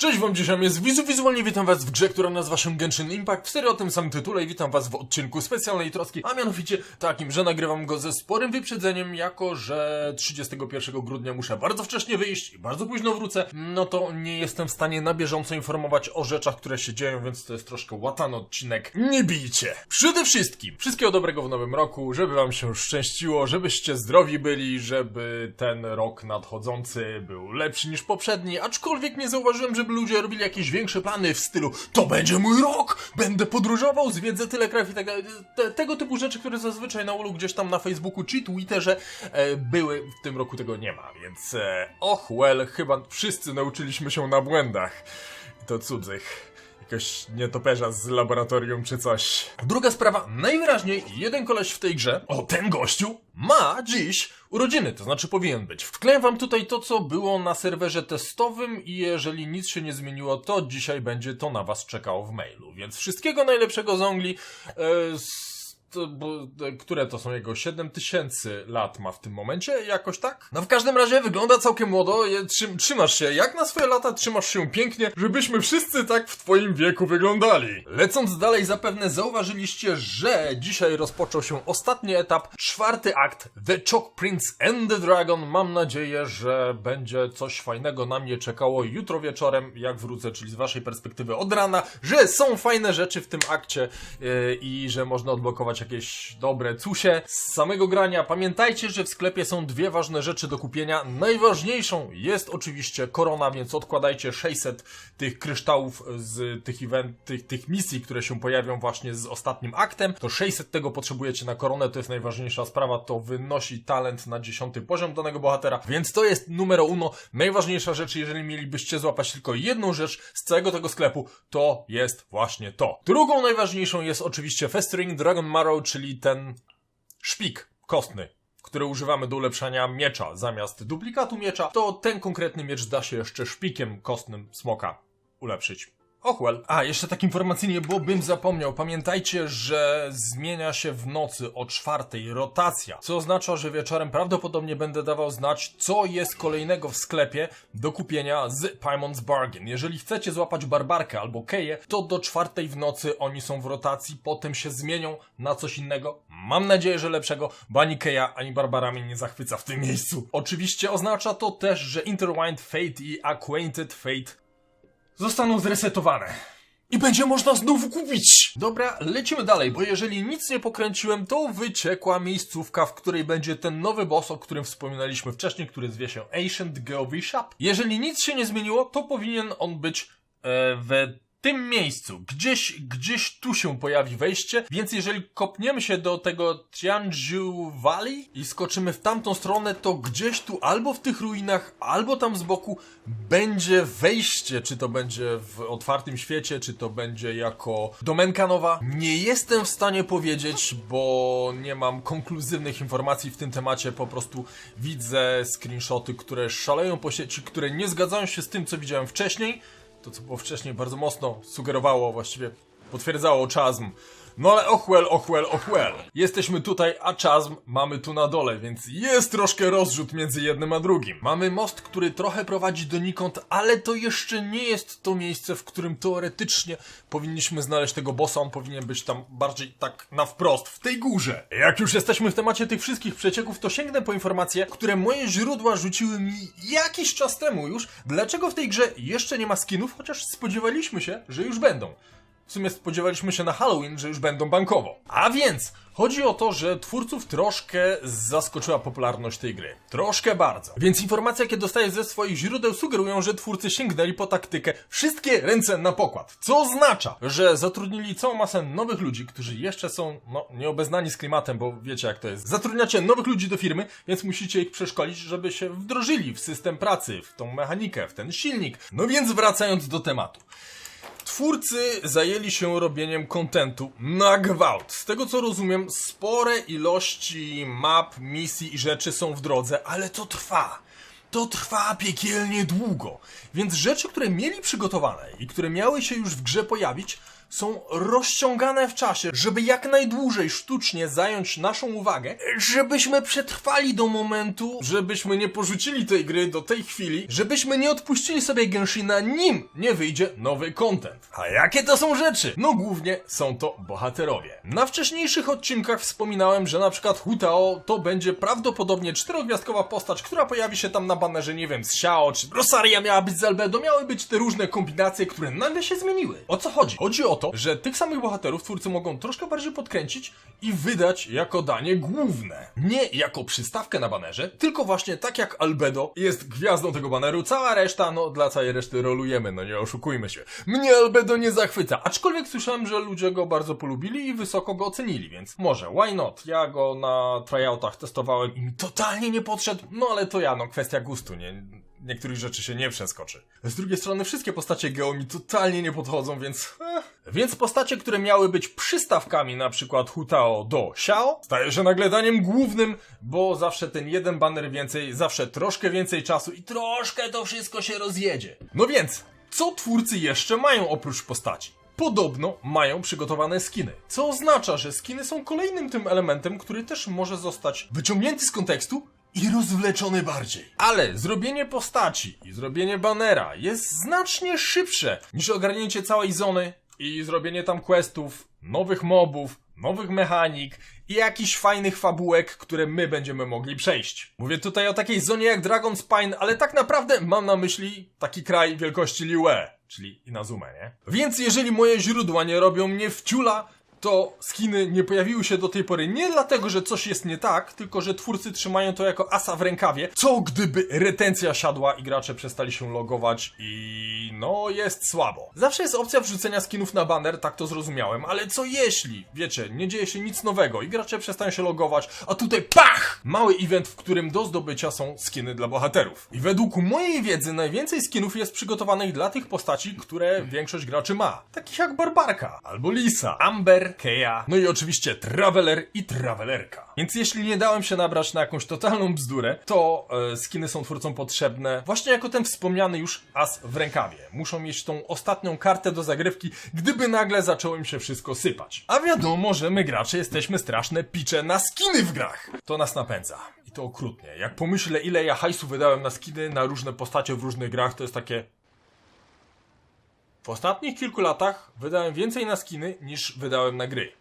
Cześć wam, dzisiaj jest Wizu Wizualnie, witam was w grze, która nazywa się Genshin Impact, w serii o tym samym tytule i witam was w odcinku specjalnej troski, a mianowicie takim, że nagrywam go ze sporym wyprzedzeniem, jako że 31 grudnia muszę bardzo wcześnie wyjść i bardzo późno wrócę, no to nie jestem w stanie na bieżąco informować o rzeczach, które się dzieją, więc to jest troszkę łatany odcinek. Nie bijcie! Przede wszystkim, wszystkiego dobrego w nowym roku, żeby wam się szczęściło, żebyście zdrowi byli, żeby ten rok nadchodzący był lepszy niż poprzedni, aczkolwiek nie zauważyłem, żeby ludzie robili jakieś większe plany w stylu to będzie mój rok, będę podróżował, zwiedzę tyle krajów i tak. Te, tego typu rzeczy, które zazwyczaj na ulu gdzieś tam na Facebooku czy Twitterze e, były, w tym roku tego nie ma, więc e, och well, chyba wszyscy nauczyliśmy się na błędach. I to cudzych jakiegoś nietoperza z laboratorium czy coś. Druga sprawa, najwyraźniej jeden koleś w tej grze, o ten gościu, ma dziś urodziny, to znaczy powinien być. Wkleję wam tutaj to, co było na serwerze testowym i jeżeli nic się nie zmieniło, to dzisiaj będzie to na was czekało w mailu. Więc wszystkiego najlepszego z Ongli. E, s- e, które to są jego 7000 lat ma w tym momencie, jakoś tak? No w każdym razie wygląda całkiem młodo, trzymasz się, jak na swoje lata trzymasz się pięknie, żebyśmy wszyscy tak w twoim wieku wyglądali. Lecąc dalej, zapewne zauważyliście, że dzisiaj rozpoczął się ostatni etap, czwarty akt, The Chalk Prince and the Dragon. Mam nadzieję, że będzie coś fajnego na mnie czekało jutro wieczorem, jak wrócę, czyli z waszej perspektywy od rana, że są fajne rzeczy w tym akcie yy, i że można odblokować jakieś dobre cusie z samego grania. Pamiętajcie, że w sklepie są dwie ważne rzeczy do kupienia. Najważniejszą jest oczywiście korona, więc odkładajcie 600 tych kryształów z tych event, tych, tych misji, które się pojawią właśnie z ostatnim aktem. To 600 tego potrzebujecie na koronę, to jest najważniejsza sprawa, to wynosi talent na 10 poziom danego bohatera, więc to jest numero uno. Najważniejsza rzecz, jeżeli mielibyście złapać tylko jedną rzecz z całego tego sklepu, to jest właśnie to. Drugą najważniejszą jest oczywiście Festering Dragon Marrow, czyli ten szpik kostny, który używamy do ulepszania miecza zamiast duplikatu miecza, to ten konkretny miecz da się jeszcze szpikiem kostnym smoka ulepszyć. Och well. A, jeszcze tak informacyjnie, bo bym zapomniał. Pamiętajcie, że zmienia się w nocy o czwartej rotacja, co oznacza, że wieczorem prawdopodobnie będę dawał znać, co jest kolejnego w sklepie do kupienia z Paimon's Bargain. Jeżeli chcecie złapać Barbarkę albo Keję, to do czwartej w nocy oni są w rotacji, potem się zmienią na coś innego. Mam nadzieję, że lepszego, bo ani Keja, ani Barbara mnie nie zachwyca w tym miejscu. Oczywiście oznacza to też, że Intertwined Fate i Acquainted Fate zostaną zresetowane. I będzie można znowu kupić! Dobra, lecimy dalej, bo jeżeli nic nie pokręciłem, to wyciekła miejscówka, w której będzie ten nowy boss, o którym wspominaliśmy wcześniej, który zwie się Ancient Geowy Shop. Jeżeli nic się nie zmieniło, to powinien on być e, we tym miejscu. Gdzieś, gdzieś tu się pojawi wejście, więc jeżeli kopniemy się do tego Tianjiu Valley i skoczymy w tamtą stronę, to gdzieś tu albo w tych ruinach, albo tam z boku będzie wejście, czy to będzie w otwartym świecie, czy to będzie jako domenka nowa. Nie jestem w stanie powiedzieć, bo nie mam konkluzywnych informacji w tym temacie, po prostu widzę screenshoty, które szaleją po sieci, które nie zgadzają się z tym, co widziałem wcześniej. To, co było wcześniej, bardzo mocno sugerowało, właściwie potwierdzało czazm. No ale och well, och well, well. Jesteśmy tutaj, a czazm mamy tu na dole, więc jest troszkę rozrzut między jednym a drugim. Mamy most, który trochę prowadzi donikąd, ale to jeszcze nie jest to miejsce, w którym teoretycznie powinniśmy znaleźć tego bossa. On powinien być tam bardziej tak na wprost, w tej górze. Jak już jesteśmy w temacie tych wszystkich przecieków, to sięgnę po informacje, które moje źródła rzuciły mi jakiś czas temu już. Dlaczego w tej grze jeszcze nie ma skinów, chociaż spodziewaliśmy się, że już będą. W sumie spodziewaliśmy się na Halloween, że już będą bankowo. A więc chodzi o to, że twórców troszkę zaskoczyła popularność tej gry. Troszkę bardzo. Więc informacje, jakie dostaję ze swoich źródeł, sugerują, że twórcy sięgnęli po taktykę wszystkie ręce na pokład. Co oznacza, że zatrudnili całą masę nowych ludzi, którzy jeszcze są, no, nieobeznani z klimatem, bo wiecie jak to jest. Zatrudniacie nowych ludzi do firmy, więc musicie ich przeszkolić, żeby się wdrożyli w system pracy, w tą mechanikę, w ten silnik. No więc wracając do tematu. Twórcy zajęli się robieniem kontentu na gwałt. Z tego co rozumiem, spore ilości map, misji i rzeczy są w drodze, ale to trwa. To trwa piekielnie długo. Więc rzeczy, które mieli przygotowane i które miały się już w grze pojawić, są rozciągane w czasie, żeby jak najdłużej sztucznie zająć naszą uwagę, żebyśmy przetrwali do momentu, żebyśmy nie porzucili tej gry do tej chwili, żebyśmy nie odpuścili sobie Genshina, nim nie wyjdzie nowy content. A jakie to są rzeczy? No głównie są to bohaterowie. Na wcześniejszych odcinkach wspominałem, że na przykład Hutao to będzie prawdopodobnie czterogwiazdkowa postać, która pojawi się tam na banerze, nie wiem, z Xiao, czy Rosaria miała być z Albedo, miały być te różne kombinacje, które nagle się zmieniły. O co chodzi? Chodzi o to, że tych samych bohaterów twórcy mogą troszkę bardziej podkręcić i wydać jako danie główne. Nie jako przystawkę na banerze, tylko właśnie tak jak Albedo jest gwiazdą tego baneru, cała reszta, no dla całej reszty rolujemy, no nie oszukujmy się. Mnie Albedo nie zachwyca, aczkolwiek słyszałem, że ludzie go bardzo polubili i wysoko go ocenili, więc może, why not? Ja go na tryoutach testowałem i mi totalnie nie podszedł, no ale to ja, no kwestia gustu, nie? Niektórych rzeczy się nie przeskoczy. Z drugiej strony wszystkie postacie Geo mi totalnie nie podchodzą, więc... Eh. Więc postacie, które miały być przystawkami, na przykład Hutao do Xiao, staje się nagle daniem głównym, bo zawsze ten jeden banner więcej, zawsze troszkę więcej czasu i troszkę to wszystko się rozjedzie. No więc, co twórcy jeszcze mają oprócz postaci? Podobno mają przygotowane skiny, co oznacza, że skiny są kolejnym tym elementem, który też może zostać wyciągnięty z kontekstu i rozwleczony bardziej. Ale zrobienie postaci i zrobienie banera jest znacznie szybsze niż ogarnięcie całej zony i zrobienie tam questów, nowych mobów, nowych mechanik i jakichś fajnych fabułek, które my będziemy mogli przejść. Mówię tutaj o takiej zonie jak Dragon Spine, ale tak naprawdę mam na myśli taki kraj wielkości Liue, czyli Inazumę, nie? Więc jeżeli moje źródła nie robią mnie w ciula, to skiny nie pojawiły się do tej pory nie dlatego, że coś jest nie tak, tylko że twórcy trzymają to jako asa w rękawie, co gdyby retencja siadła i gracze przestali się logować i no jest słabo. Zawsze jest opcja wrzucenia skinów na banner, tak to zrozumiałem, ale co jeśli, wiecie, nie dzieje się nic nowego i gracze przestają się logować, a tutaj PACH! Mały event, w którym do zdobycia są skiny dla bohaterów. I według mojej wiedzy najwięcej skinów jest przygotowanych dla tych postaci, które większość graczy ma. Takich jak Barbarka, albo Lisa, Amber, Kea, no i oczywiście Traveler i Travelerka. Więc jeśli nie dałem się nabrać na jakąś totalną bzdurę, to e, skiny są twórcom potrzebne właśnie jako ten wspomniany już as w rękawie. Muszą mieć tą ostatnią kartę do zagrywki, gdyby nagle zaczęło im się wszystko sypać. A wiadomo, że my gracze jesteśmy straszne picze na skiny w grach. To nas napędza. I to okrutnie. Jak pomyślę, ile ja hajsu wydałem na skiny, na różne postacie w różnych grach, to jest takie... W ostatnich kilku latach wydałem więcej na skiny niż wydałem na gry.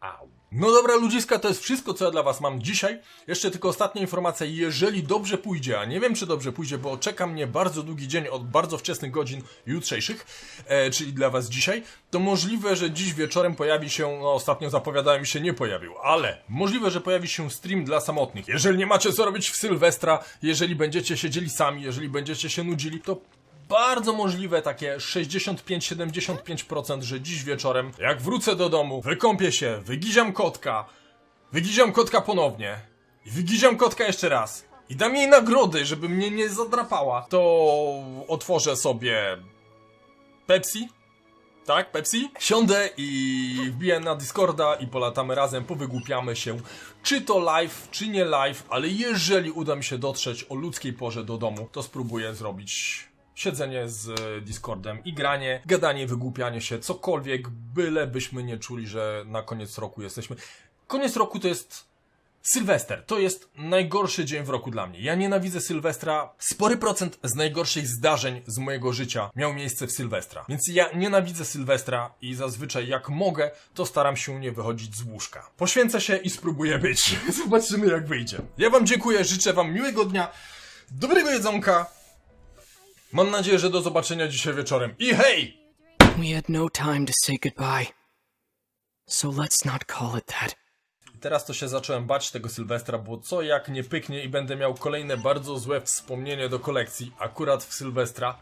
Au. No dobra, ludziska, to jest wszystko, co ja dla was mam dzisiaj. Jeszcze tylko ostatnia informacja, jeżeli dobrze pójdzie, a nie wiem, czy dobrze pójdzie, bo czeka mnie bardzo długi dzień od bardzo wczesnych godzin jutrzejszych, e, czyli dla was dzisiaj, to możliwe, że dziś wieczorem pojawi się, no ostatnio zapowiadałem i się nie pojawił, ale możliwe, że pojawi się stream dla samotnych. Jeżeli nie macie co robić w Sylwestra, jeżeli będziecie siedzieli sami, jeżeli będziecie się nudzili, to bardzo możliwe takie 65-75%, że dziś wieczorem, jak wrócę do domu, wykąpię się, wygiziam kotka, wygiziam kotka ponownie i wygiziam kotka jeszcze raz i dam jej nagrody, żeby mnie nie zadrapała, to otworzę sobie Pepsi. Tak, Pepsi? Siądę i wbiję na Discorda i polatamy razem, powygłupiamy się, czy to live, czy nie live, ale jeżeli uda mi się dotrzeć o ludzkiej porze do domu, to spróbuję zrobić siedzenie z e, Discordem i granie, gadanie, wygłupianie się, cokolwiek, byle byśmy nie czuli, że na koniec roku jesteśmy. Koniec roku to jest Sylwester. To jest najgorszy dzień w roku dla mnie. Ja nienawidzę Sylwestra. Spory procent z najgorszych zdarzeń z mojego życia miał miejsce w Sylwestra. Więc ja nienawidzę Sylwestra i zazwyczaj jak mogę, to staram się nie wychodzić z łóżka. Poświęcę się i spróbuję być. Zobaczymy jak wyjdzie. Ja wam dziękuję, życzę wam miłego dnia, dobrego jedzonka Mam nadzieję, że do zobaczenia dzisiaj wieczorem. I hej! We had no time to say goodbye. So let's not call it that. I teraz to się zacząłem bać tego Sylwestra, bo co jak nie pyknie i będę miał kolejne bardzo złe wspomnienie do kolekcji, akurat w Sylwestra.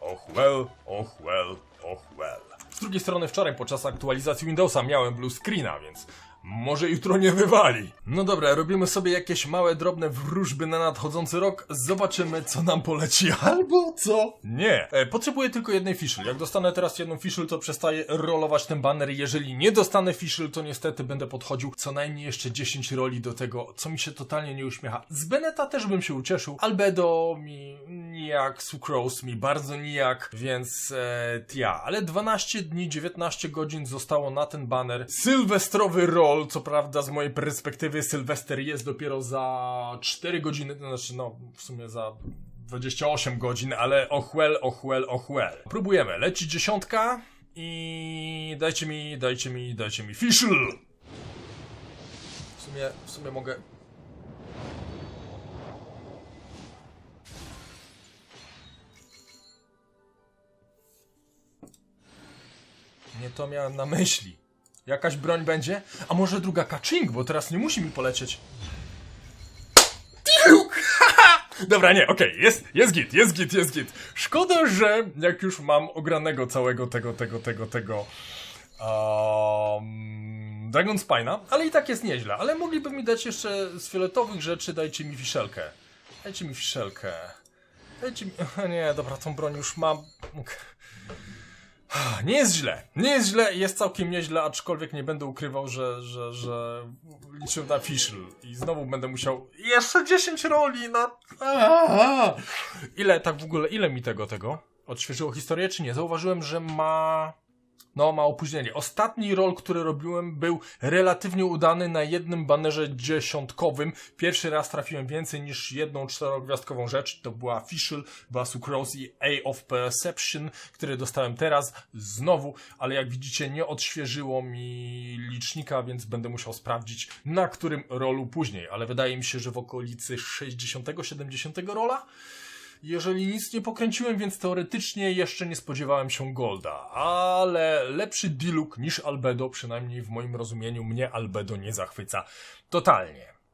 Och well, och well, och well. Z drugiej strony wczoraj podczas aktualizacji Windowsa miałem blue screena, więc może jutro nie wywali. No dobra, robimy sobie jakieś małe, drobne wróżby na nadchodzący rok. Zobaczymy, co nam poleci, albo co nie. E, potrzebuję tylko jednej fiszel. Jak dostanę teraz jedną fiszel, to przestaję rolować ten banner. Jeżeli nie dostanę fiszel, to niestety będę podchodził co najmniej jeszcze 10 roli do tego, co mi się totalnie nie uśmiecha. Z Beneta też bym się ucieszył. Albedo mi nijak, Sucrose mi bardzo nijak, więc e, ja. Ale 12 dni, 19 godzin zostało na ten baner. Sylwestrowy co prawda z mojej perspektywy Sylwester jest dopiero za 4 godziny, to znaczy no w sumie za 28 godzin, ale ochłel, ochłel, ochłel. Próbujemy, leci dziesiątka i dajcie mi, dajcie mi, dajcie mi Fischl! W sumie, w sumie mogę... Nie to miałem na myśli. Jakaś broń będzie? A może druga kaczing, bo teraz nie musi mi polecieć. Dobra, nie, okej, jest, jest git, jest git, jest git. Szkoda, że jak już mam ogranego całego tego, tego, tego, tego um, Dragon Spine'a, ale i tak jest nieźle. Ale mogliby mi dać jeszcze z fioletowych rzeczy, dajcie mi fiszelkę. Dajcie mi fiszelkę. Dajcie mi... Nie, dobra, tą broń już mam. Nie jest źle, nie jest źle, jest całkiem nieźle, aczkolwiek nie będę ukrywał, że, że, że liczę na Fischl i znowu będę musiał jeszcze 10 roli na... Ile tak w ogóle, ile mi tego, tego odświeżyło historię, czy nie? Zauważyłem, że ma... No, ma opóźnienie. Ostatni rol, który robiłem, był relatywnie udany na jednym banerze dziesiątkowym. Pierwszy raz trafiłem więcej niż jedną czterogwiazdkową rzecz. To była Fischl, była Sucrose i A of Perception, który dostałem teraz znowu, ale jak widzicie nie odświeżyło mi licznika, więc będę musiał sprawdzić na którym rolu później. Ale wydaje mi się, że w okolicy 60-70 rola jeżeli nic nie pokręciłem, więc teoretycznie jeszcze nie spodziewałem się Golda, ale lepszy Diluc niż Albedo, przynajmniej w moim rozumieniu, mnie Albedo nie zachwyca totalnie.